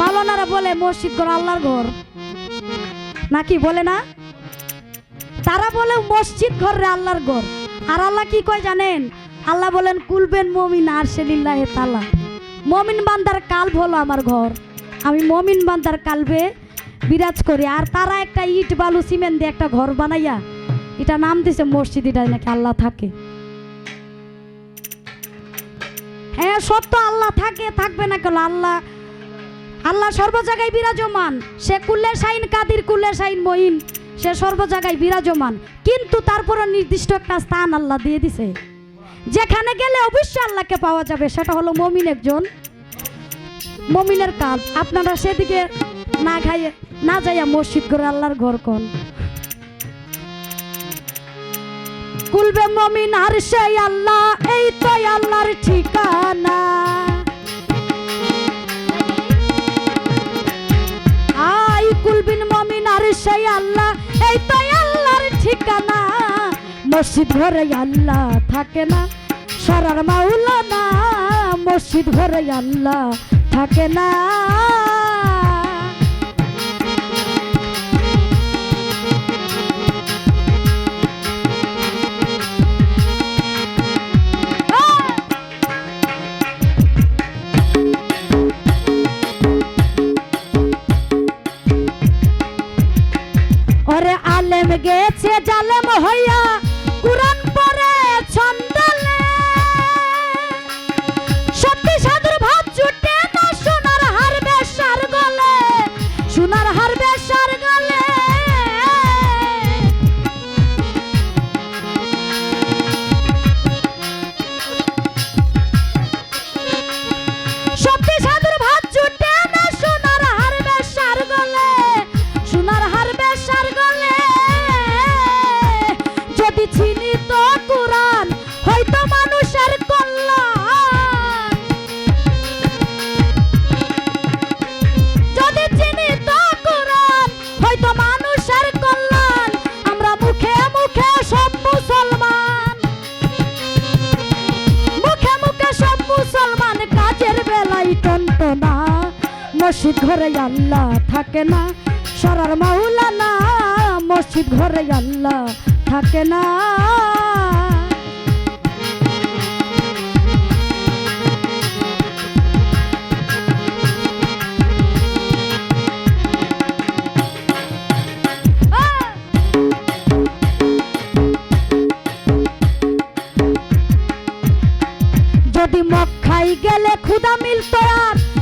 মাওলানারা বলে মসজিদ ঘর, আল্লাহর ঘর। নাকি বলে না? তারা বলে মসজিদ ঘর রে আল্লাহর ঘর। আর আল্লাহ কি কয় জানেন? আল্লাহ বলেন, কুলবেন মমিন আর সেলিল্লাহ তালা মমিন বান্দার কাল্ব হলো আমার ঘর। আমি মমিন বান্দার কালবে বিরাজ করি। আর তারা একটা ইট, বালু, সিমেন্ট দিয়ে একটা ঘর বানাইয়া এটা নাম দিছে মসজিদ এটা নাকি আল্লাহ থাকে। হ্যাঁ সত্য আল্লাহ থাকে, থাকবে না কেন? আল্লাহ আল্লাহ সর্ব জায়গায় বিরাজমান। সে কুল্লে শাইন, কাদির কুল্লে শাইন মহিন সে সর্ব জায়গায় বিরাজমান। কিন্তু তারপরে নির্দিষ্ট একটা স্থান আল্লাহ দিয়ে দিছে। যেখানে গেলে অবশ্যই আল্লাহকে পাওয়া যাবে। সেটা হলো মমিন একজন। মমিনের কাল আপনারা সেদিকে না খাইয়ে, না যাইয়া মসজিদ করে আল্লাহর ঘর কন। কুলবে মমিন আর সেই আল্লাহ, এই তো আল্লাহর ঠিকানা। মসজিদ ঘরে আল্লাহ থাকে না। সরার মাওলানা মসজিদ ঘরে আল্লাহ থাকে না। গেছে জালেম হইয়া মসজিদ ঘরে আল্লাহ থাকে না। সরার মাওলানা মসজিদ ঘরে আল্লাহ থাকে না। যদি মক্কাই গেলে খুদা মিলতো আর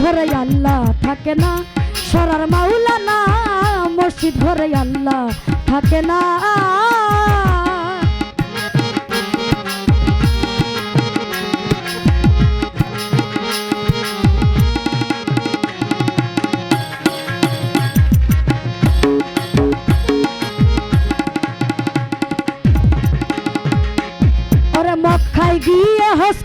ঘরে আল্লাহ থাকে না। সরার মাওলানা মসজিদ ঘরে আল্লাহ থাকে না। ওরে মক্কায় গিয়ে হস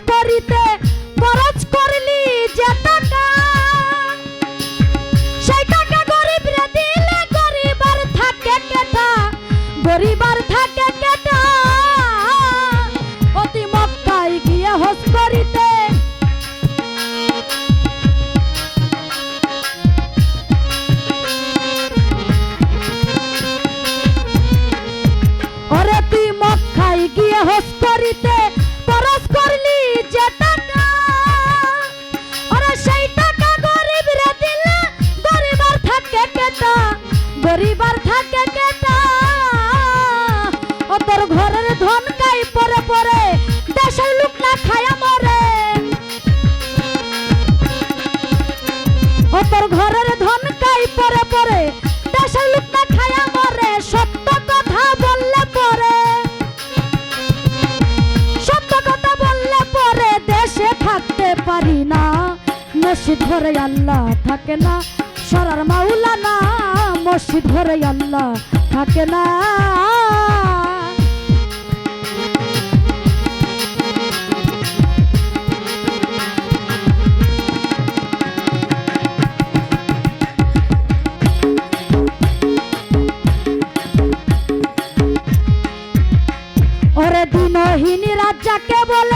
গরিবার থাকে কেটা। অতি মক্কায় গিয়ে হস করিতে। ওরে তুই মক্কায় গিয়ে হস করিতে গরিবার থাকে গরিবার থাকে আল্লাহ থাকে না। সরার মাওলানা মসজিদ ঘরে আল্লাহ থাকে না। ওরে দিনহীন রাজাকে বলে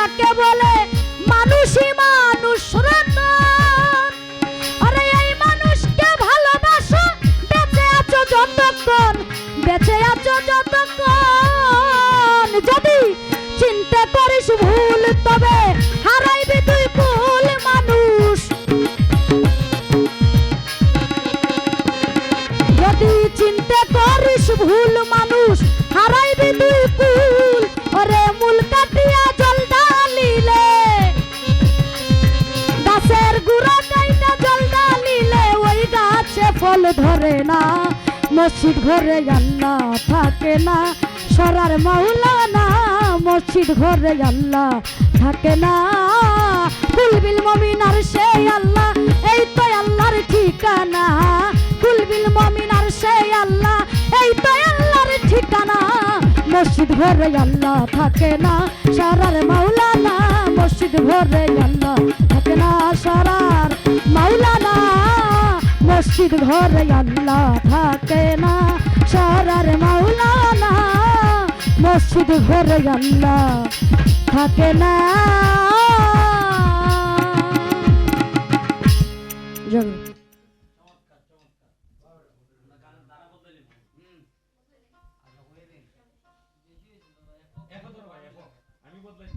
রাজাকে বলে মানুষই মানুষ আরে এই মানুষকে ভালোবাসো, বেঁচে আছো যতক্ষণ, বেঁচে আছো যতক্ষণ। যদি চিন্তা করিস ভুল, তবে হারাইবি তুই কুল মানুষ। যদি চিন্তা করিস ভুল মানুষ, হারাইবি গাছে ধরে না, মসজিদ ঘরে আল্লাহ থাকে না। সরার মাওলানা মসজিদ ঘরে আল্লাহ থাকে না। কুলবিল মমিনার সেই আল্লাহ, এই তো আল্লাহর ঠিকানা। কুলবিল মমিনার সেই আল্লাহ, এই তো আল্লাহর ঠিকানা। মসজিদ ঘরে আল্লাহ থাকে না, সারার মাওলানা মসজিদ ঘরে আল্লাহ থাকে না। সারার মাওলানা মসজিদ ঘরে আল্লাহ থাকে না সারার মাওলানা মসজিদ ঘরে আল্লাহ থাকে না। আমি বদলাই